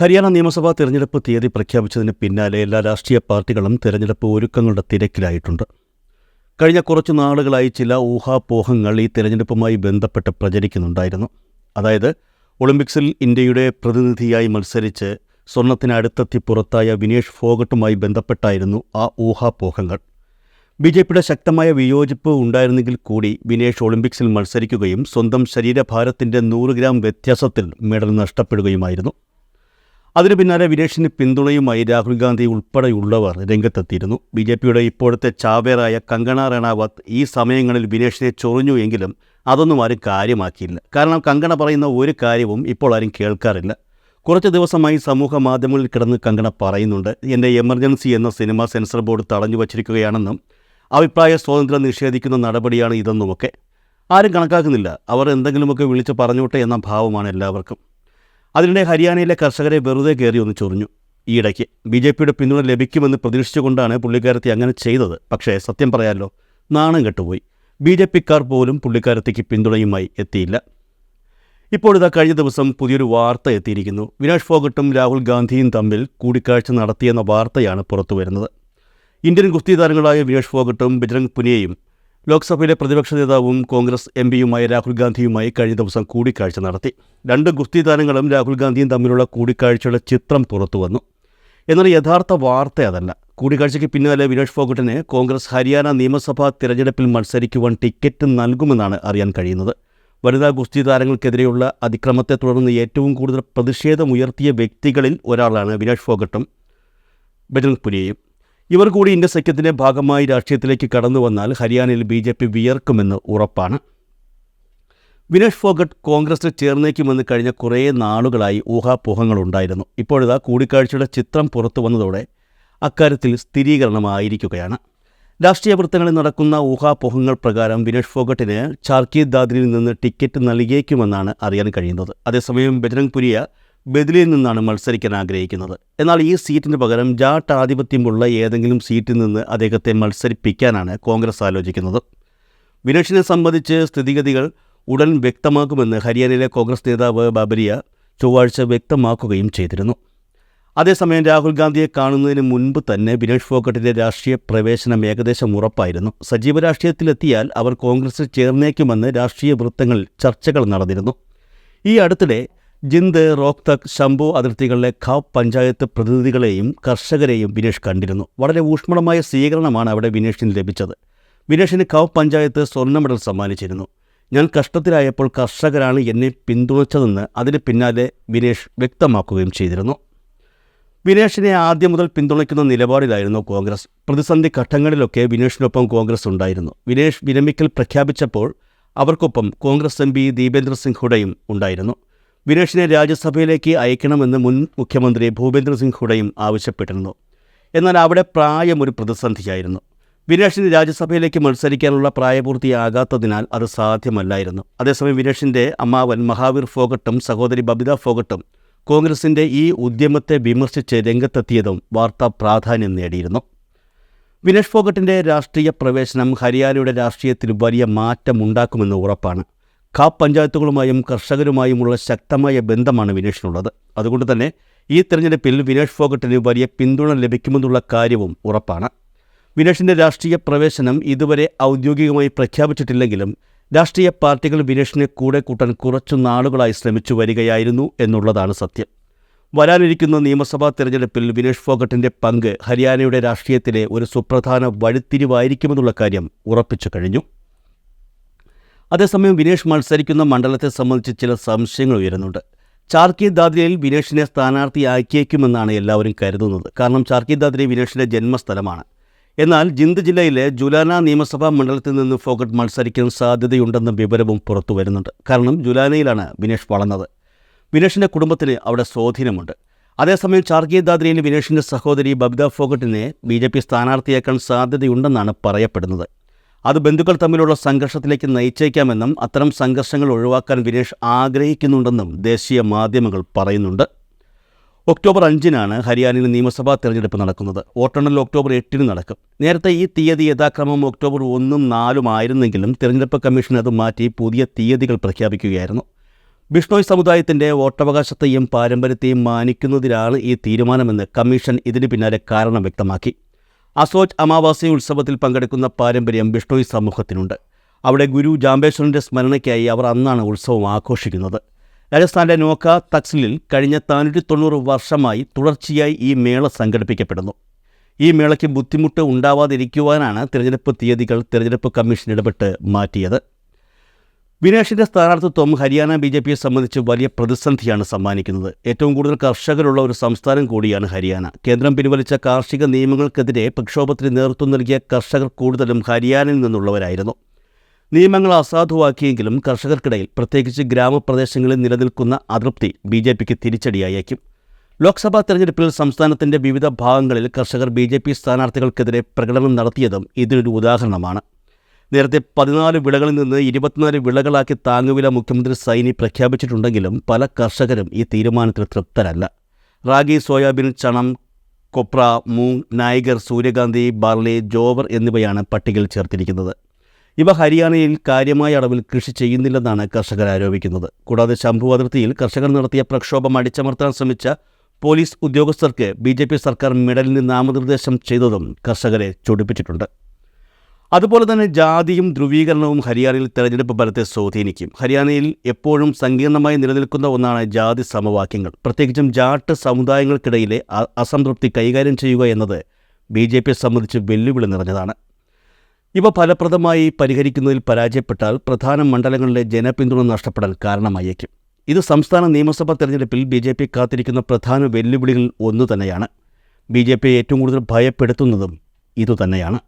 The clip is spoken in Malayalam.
ഹരിയാന നിയമസഭാ തെരഞ്ഞെടുപ്പ് തീയതി പ്രഖ്യാപിച്ചതിന് പിന്നാലെ എല്ലാ രാഷ്ട്രീയ പാർട്ടികളും തെരഞ്ഞെടുപ്പ് ഒരുക്കങ്ങളുടെ തിരക്കിലായിട്ടുണ്ട്. കഴിഞ്ഞ കുറച്ച് നാളുകളായി ചില ഊഹാപോഹങ്ങൾ ഈ തെരഞ്ഞെടുപ്പുമായി ബന്ധപ്പെട്ട് പ്രചരിക്കുന്നുണ്ടായിരുന്നു. അതായത് ഒളിമ്പിക്സിൽ ഇന്ത്യയുടെ പ്രതിനിധിയായി മത്സരിച്ച് സ്വർണത്തിനടുത്തെത്തി പുറത്തായ വിനേഷ് ഫോഗട്ടുമായി ബന്ധപ്പെട്ടായിരുന്നു ആ ഊഹാപോഹങ്ങൾ. ബി ജെ പിയുടെ ശക്തമായ വിയോജിപ്പ് ഉണ്ടായിരുന്നെങ്കിൽ കൂടി വിനേഷ് ഒളിമ്പിക്സിൽ മത്സരിക്കുകയും സ്വന്തം ശരീരഭാരത്തിന്റെ നൂറ് ഗ്രാം വ്യത്യാസത്തിൽ മെഡൽ നഷ്ടപ്പെടുകയുമായിരുന്നു. അതിനു പിന്നാലെ വിനേഷിന് പിന്തുണയുമായി രാഹുൽ ഗാന്ധി ഉൾപ്പെടെയുള്ളവർ രംഗത്തെത്തിയിരുന്നു. ബി ജെ പിയുടെ ഇപ്പോഴത്തെ ചാവേറായ കങ്കണ റണാവത്ത് ഈ സമയങ്ങളിൽ വിനേഷിനെ ചൊറിഞ്ഞു എങ്കിലും അതൊന്നും ആരും കാര്യമാക്കിയില്ല. കാരണം കങ്കണ പറയുന്ന ഒരു കാര്യവും ഇപ്പോൾ ആരും കേൾക്കാറില്ല. കുറച്ച് ദിവസമായി സമൂഹ മാധ്യമങ്ങളിൽ കിടന്ന് കങ്കണ പറയുന്നുണ്ട്. എന്റെ എമർജൻസി എന്ന സിനിമ സെൻസർ ബോർഡ് തടഞ്ഞു വച്ചിരിക്കുകയാണെന്നും അഭിപ്രായ സ്വാതന്ത്ര്യം നിഷേധിക്കുന്ന നടപടിയാണ് ഇതെന്നുമൊക്കെ. ആരും കണക്കാക്കുന്നില്ല. അവർ എന്തെങ്കിലുമൊക്കെ വിളിച്ച് പറഞ്ഞോട്ടെ എന്ന ഭാവമാണ് എല്ലാവർക്കും. അതിനിടെ ഹരിയാനയിലെ കർഷകരെ വെറുതെ കയറി ഒന്ന് ചൊറിഞ്ഞു. ഈയിടയ്ക്ക് ബി ജെ പിയുടെ പിന്തുണ ലഭിക്കുമെന്ന് പ്രതീക്ഷിച്ചുകൊണ്ടാണ് പുള്ളിക്കാരത്തി അങ്ങനെ ചെയ്തത്. പക്ഷേ സത്യം പറയാമല്ലോ നാണം കെട്ടുപോയി. ബി ജെ പിക്കാർ പോലും പുള്ളിക്കാരത്തിക്ക് പിന്തുണയുമായി എത്തിയില്ല. ഇപ്പോഴിതാ കഴിഞ്ഞ ദിവസം പുതിയൊരു വാർത്ത എത്തിയിരിക്കുന്നു. വിനാഷ് ഫോഗട്ടും രാഹുൽ ഗാന്ധിയും തമ്മിൽ കൂടിക്കാഴ്ച നടത്തിയെന്ന വാർത്തയാണ് പുറത്തുവരുന്നത്. ഇന്ത്യൻ ഗുസ്തി താരങ്ങളായ വിനേഷ് ഫോഗട്ടും ബജ്രംഗ് പുനിയയും ലോക്സഭയിലെ പ്രതിപക്ഷ നേതാവും കോൺഗ്രസ് എം പിയുമായ രാഹുൽ ഗാന്ധിയുമായി കഴിഞ്ഞ ദിവസം കൂടിക്കാഴ്ച നടത്തി. രണ്ട് ഗുസ്തി താരങ്ങളും രാഹുൽ ഗാന്ധിയും തമ്മിലുള്ള കൂടിക്കാഴ്ചയുടെ ചിത്രം പുറത്തു വന്നു. എന്നാൽ യഥാർത്ഥ വാർത്ത അതല്ല. കൂടിക്കാഴ്ചയ്ക്ക് പിന്നാലെ വിനേഷ് ഫോഗട്ടിന് കോൺഗ്രസ് ഹരിയാന നിയമസഭാ തിരഞ്ഞെടുപ്പിൽ മത്സരിക്കുവാൻ ടിക്കറ്റ് നൽകുമെന്നാണ് അറിയാൻ കഴിയുന്നത്. വനിതാ ഗുസ്തി താരങ്ങൾക്കെതിരെയുള്ള അതിക്രമത്തെ തുടർന്ന് ഏറ്റവും കൂടുതൽ പ്രതിഷേധമുയർത്തിയ വ്യക്തികളിൽ ഒരാളാണ് വിനേഷ് ഫോഗട്ടും ബജ്രംഗ് പുരിയയും. ഇവർ കൂടി ഇന്ത്യ സഖ്യത്തിന്റെ ഭാഗമായി രാഷ്ട്രീയത്തിലേക്ക് കടന്നു വന്നാൽ ഹരിയാനയിൽ ബി ജെ പി വിയർക്കുമെന്ന് ഉറപ്പാണ്. വിനേഷ് ഫോഗട്ട് കോൺഗ്രസിൽ ചേർന്നേക്കുമെന്ന് കഴിഞ്ഞ കുറേ നാളുകളായി ഊഹാപോഹങ്ങളുണ്ടായിരുന്നു. ഇപ്പോഴിതാ കൂടിക്കാഴ്ചയുടെ ചിത്രം പുറത്തു വന്നതോടെ അക്കാര്യത്തിൽ സ്ഥിരീകരണമായിരിക്കുകയാണ്. രാഷ്ട്രീയ വൃത്തങ്ങളിൽ നടക്കുന്ന ഊഹാപോഹങ്ങൾ പ്രകാരം വിനേഷ് ഫോഗട്ടിന് ചാർക്കി ദാദ്രിയിൽ നിന്ന് ടിക്കറ്റ് നൽകിയേക്കുമെന്നാണ് അറിയാൻ കഴിയുന്നത്. അതേസമയം ബജരംഗ് പുരിയ ബദലിയിൽ നിന്നാണ് മത്സരിക്കാൻ ആഗ്രഹിക്കുന്നത്. എന്നാൽ ഈ സീറ്റിന് പകരം ജാട്ട് ആധിപത്യമുള്ള ഏതെങ്കിലും സീറ്റിൽ നിന്ന് അദ്ദേഹത്തെ മത്സരിപ്പിക്കാനാണ് കോൺഗ്രസ് ആലോചിക്കുന്നത്. വിനേഷിനെ സംബന്ധിച്ച് സ്ഥിതിഗതികൾ ഉടൻ വ്യക്തമാക്കുമെന്ന് ഹരിയാനയിലെ കോൺഗ്രസ് നേതാവ് ബബരിയ ചൊവ്വാഴ്ച വ്യക്തമാക്കുകയും ചെയ്തിരുന്നു. അതേസമയം രാഹുൽ ഗാന്ധിയെ കാണുന്നതിന് മുൻപ് തന്നെ വിനേഷ് ഫോക്കട്ടിന്റെ രാഷ്ട്രീയ പ്രവേശനം ഏകദേശം ഉറപ്പായിരുന്നു. സജീവ രാഷ്ട്രീയത്തിലെത്തിയാൽ അവർ കോൺഗ്രസിൽ ചേർന്നേക്കുമെന്ന് രാഷ്ട്രീയ വൃത്തങ്ങളിൽ ചർച്ചകൾ നടന്നിരുന്നു. ഈ അടുത്തിടെ ജിന്ദ് റോഹ്തക് ശംഭു അതിർത്തികളിലെ ഖാബ് പഞ്ചായത്ത് പ്രതിനിധികളെയും കർഷകരെയും വിനേഷ് കണ്ടിരുന്നു. വളരെ ഊഷ്മളമായ സ്വീകരണമാണ് അവിടെ വിനേഷിന് ലഭിച്ചത്. വിനേഷിന് ഖാബ് പഞ്ചായത്ത് സ്വർണ മെഡൽ സമ്മാനിച്ചിരുന്നു. ഞാൻ കഷ്ടത്തിലായപ്പോൾ കർഷകരാണ് എന്നെ പിന്തുണച്ചതെന്ന് അതിന് പിന്നാലെ വിനേഷ് വ്യക്തമാക്കുകയും ചെയ്തിരുന്നു. വിനേഷിനെ ആദ്യം മുതൽ പിന്തുണയ്ക്കുന്ന നിലപാടിലായിരുന്നു കോൺഗ്രസ്. പ്രതിസന്ധി ഘട്ടങ്ങളിലൊക്കെ വിനേഷിനൊപ്പം കോൺഗ്രസ് ഉണ്ടായിരുന്നു. വിനേഷ് വിരമിക്കൽ പ്രഖ്യാപിച്ചപ്പോൾ അവർക്കൊപ്പം കോൺഗ്രസ് എം പി ദീപേന്ദ്ര സിംഗ് ഹുഡയും ഉണ്ടായിരുന്നു. വിനേഷിനെ രാജ്യസഭയിലേക്ക് അയക്കണമെന്ന് മുൻ മുഖ്യമന്ത്രി ഭൂപേന്ദ്ര സിംഗ് ഹുഡയും ആവശ്യപ്പെട്ടിരുന്നു. എന്നാൽ അവിടെ പ്രായം ഒരു പ്രതിസന്ധിയായിരുന്നു. വിനേഷിന് രാജ്യസഭയിലേക്ക് മത്സരിക്കാനുള്ള പ്രായപൂർത്തിയാകാത്തതിനാൽ അത് സാധ്യമല്ലായിരുന്നു. അതേസമയം വിനേഷിന്റെ അമ്മാവൻ മഹാവീർ ഫോഗട്ടും സഹോദരി ബബിത ഫോഗട്ടും കോൺഗ്രസിന്റെ ഈ ഉദ്യമത്തെ വിമർശിച്ച് രംഗത്തെത്തിയതും വാർത്താ പ്രാധാന്യം നേടിയിരുന്നു. വിനേഷ് ഫോഗട്ടിന്റെ രാഷ്ട്രീയ പ്രവേശനം ഹരിയാനയുടെ രാഷ്ട്രീയത്തിൽ വലിയ മാറ്റമുണ്ടാക്കുമെന്ന് ഉറപ്പാണ്. ഖാപ്പ് പഞ്ചായത്തുകളുമായും കർഷകരുമായുമുള്ള ശക്തമായ ബന്ധമാണ് വിനേഷിനുള്ളത്. അതുകൊണ്ട് തന്നെ ഈ തെരഞ്ഞെടുപ്പിൽ വിനേഷ് ഫോഗട്ടിന് വലിയ പിന്തുണ ലഭിക്കുമെന്നുള്ള കാര്യവും ഉറപ്പാണ്. വിനേഷിന്റെ രാഷ്ട്രീയ പ്രവേശനം ഇതുവരെ ഔദ്യോഗികമായി പ്രഖ്യാപിച്ചിട്ടില്ലെങ്കിലും രാഷ്ട്രീയ പാർട്ടികൾ വിനേഷിനെ കൂടെ കൂട്ടാൻ കുറച്ചു നാളുകളായി ശ്രമിച്ചു വരികയായിരുന്നു എന്നുള്ളതാണ് സത്യം. വരാനിരിക്കുന്ന നിയമസഭാ തെരഞ്ഞെടുപ്പിൽ വിനേഷ് ഫോഗട്ടിന്റെ പങ്ക് ഹരിയാനയുടെ രാഷ്ട്രീയത്തിലെ ഒരു സുപ്രധാന വഴിത്തിരിവായിരിക്കുമെന്നുള്ള കാര്യം ഉറപ്പിച്ചു കഴിഞ്ഞു. അതേസമയം വിനേഷ് മത്സരിക്കുന്ന മണ്ഡലത്തെ സംബന്ധിച്ച് ചില സംശയങ്ങൾ ഉയരുന്നുണ്ട്. ചാർക്കി ദാദ്രയിൽ വിനേഷിനെ സ്ഥാനാർത്ഥിയാക്കിയേക്കുമെന്നാണ് എല്ലാവരും കരുതുന്നത്. കാരണം ചാർക്കി ദാദ്രി വിനേഷിന്റെ ജന്മസ്ഥലമാണ്. എന്നാൽ ജിന്ദ് ജില്ലയിലെ ജുലാന നിയമസഭാ മണ്ഡലത്തിൽ നിന്ന് ഫോഗട്ട് മത്സരിക്കാൻ സാധ്യതയുണ്ടെന്ന വിവരവും പുറത്തു വരുന്നുണ്ട്. കാരണം ജുലാനയിലാണ് വിനേഷ് വളർന്നത്. വിനേഷിന്റെ കുടുംബത്തിന് അവിടെ സ്വാധീനമുണ്ട്. അതേസമയം ചാർക്കി ദാദ്രിയിൽ വിനേഷിന്റെ സഹോദരി ബബിത ഫോഗട്ടിനെ ബി ജെ പി സ്ഥാനാർത്ഥിയാക്കാൻ സാധ്യതയുണ്ടെന്നാണ് പറയപ്പെടുന്നത്. അത് ബന്ധുക്കൾ തമ്മിലുള്ള സംഘർഷത്തിലേക്ക് നയിച്ചേക്കാമെന്നും അത്തരം സംഘർഷങ്ങൾ ഒഴിവാക്കാൻ വിനേഷ് ആഗ്രഹിക്കുന്നുണ്ടെന്നും ദേശീയ മാധ്യമങ്ങൾ പറയുന്നുണ്ട്. ഒക്ടോബർ അഞ്ചിനാണ് ഹരിയാനയിൽ നിയമസഭാ തെരഞ്ഞെടുപ്പ് നടക്കുന്നത്. വോട്ടെണ്ണൽ ഒക്ടോബർ എട്ടിന് നടക്കും. നേരത്തെ ഈ തീയതി യഥാക്രമം ഒക്ടോബർ ഒന്നും നാലും ആയിരുന്നെങ്കിലും തെരഞ്ഞെടുപ്പ് കമ്മീഷൻ അത് മാറ്റി പുതിയ തീയതികൾ പ്രഖ്യാപിക്കുകയായിരുന്നു. ബിഷ്ണോയ് സമുദായത്തിന്റെ വോട്ടവകാശത്തെയും പാരമ്പര്യത്തെയും മാനിക്കുന്നതിനാണ് ഈ തീരുമാനമെന്ന് കമ്മീഷൻ ഇതിന് പിന്നാലെ കാരണം വ്യക്തമാക്കി. അസോജ് അമാവാസി ഉത്സവത്തിൽ പങ്കെടുക്കുന്ന പാരമ്പര്യം ബിഷ്ണോയി സമൂഹത്തിനുണ്ട്. അവിടെ ഗുരു ജാംബേശ്വരന്റെ സ്മരണയ്ക്കായി അവർ അന്നാണ് ഉത്സവം ആഘോഷിക്കുന്നത്. രാജസ്ഥാന്റെ നോക്ക തക്സിലിൽ കഴിഞ്ഞ നാനൂറ്റി തൊണ്ണൂറ് വർഷമായി തുടർച്ചയായി ഈ മേള സംഘടിപ്പിക്കപ്പെടുന്നു. ഈ മേളയ്ക്ക് ബുദ്ധിമുട്ട് ഉണ്ടാവാതിരിക്കുവാനാണ് തിരഞ്ഞെടുപ്പ് തീയതികൾ തിരഞ്ഞെടുപ്പ് കമ്മീഷൻ ഇടപെട്ട് മാറ്റിയത്. വിനേഷിന്റെ സ്ഥാനാർത്ഥിത്വം ഹരിയാന ബി ജെ പിയെ സംബന്ധിച്ച് വലിയ പ്രതിസന്ധിയാണ് സമ്മാനിക്കുന്നത്. ഏറ്റവും കൂടുതൽ കർഷകരുള്ള ഒരു സംസ്ഥാനം കൂടിയാണ് ഹരിയാന. കേന്ദ്രം പിൻവലിച്ച കാർഷിക നിയമങ്ങൾക്കെതിരെ പ്രക്ഷോഭത്തിന് നേതൃത്വം നൽകിയ കർഷകർ കൂടുതലും ഹരിയാനയിൽ നിന്നുള്ളവരായിരുന്നു. നിയമങ്ങൾ അസാധുവാക്കിയെങ്കിലും കർഷകർക്കിടയിൽ പ്രത്യേകിച്ച് ഗ്രാമപ്രദേശങ്ങളിൽ നിലനിൽക്കുന്ന അതൃപ്തി ബി ജെ പിക്ക് തിരിച്ചടിയായേക്കും. ലോക്സഭാ തെരഞ്ഞെടുപ്പിൽ സംസ്ഥാനത്തിന്റെ വിവിധ ഭാഗങ്ങളിൽ കർഷകർ ബി ജെ പി സ്ഥാനാർത്ഥികൾക്കെതിരെ പ്രകടനം നടത്തിയതും ഇതിനൊരു ഉദാഹരണമാണ്. നേരത്തെ പതിനാല് വിളകളിൽ നിന്ന് ഇരുപത്തിനാല് വിളകളാക്കി താങ്ങുവില മുഖ്യമന്ത്രി സൈനി പ്രഖ്യാപിച്ചിട്ടുണ്ടെങ്കിലും പല കർഷകരും ഈ തീരുമാനത്തിൽ തൃപ്തരല്ല. റാഗി സോയാബീൻ ചണം കൊപ്ര മൂങ് നായിഗർ സൂര്യകാന്തി ബാർലി ജോവർ എന്നിവയാണ് പട്ടികയിൽ ചേർത്തിരിക്കുന്നത്. ഇവ ഹരിയാനയിൽ കാര്യമായ അളവിൽ കൃഷി ചെയ്യുന്നില്ലെന്നാണ് കർഷകർ ആരോപിക്കുന്നത്. കൂടാതെ ശംഭു അതിർത്തിയിൽ കർഷകർ നടത്തിയ പ്രക്ഷോഭം അടിച്ചമർത്താൻ ശ്രമിച്ച പോലീസ് ഉദ്യോഗസ്ഥർക്ക് ബി സർക്കാർ മെഡലിന് നാമനിർദ്ദേശം ചെയ്തതും കർഷകരെ ചൊടിപ്പിച്ചിട്ടുണ്ട്. അതുപോലെ തന്നെ ജാതിയും ധ്രുവീകരണവും ഹരിയാനയിൽ തെരഞ്ഞെടുപ്പ് ഫലത്തെ സ്വാധീനിക്കും. ഹരിയാനയിൽ എപ്പോഴും സങ്കീർണമായി നിലനിൽക്കുന്ന ഒന്നാണ് ജാതി സമവാക്യങ്ങൾ. പ്രത്യേകിച്ചും ജാട്ട് സമുദായങ്ങൾക്കിടയിലെ അസംതൃപ്തി കൈകാര്യം ചെയ്യുക എന്നത് ബി ജെ പിയെ സംബന്ധിച്ച് വെല്ലുവിളി നിറഞ്ഞതാണ്. ഇവ ഫലപ്രദമായി പരിഹരിക്കുന്നതിൽ പരാജയപ്പെട്ടാൽ പ്രധാന മണ്ഡലങ്ങളിലെ ജനപിന്തുണ നഷ്ടപ്പെടാൻ കാരണമായേക്കും. ഇത് സംസ്ഥാന നിയമസഭാ തെരഞ്ഞെടുപ്പിൽ ബി ജെ പി കാത്തിരിക്കുന്ന പ്രധാന വെല്ലുവിളികളിൽ ഒന്നു തന്നെയാണ്. ബി ജെ പിയെ ഏറ്റവും കൂടുതൽ ഭയപ്പെടുത്തുന്നതും ഇതുതന്നെയാണ്.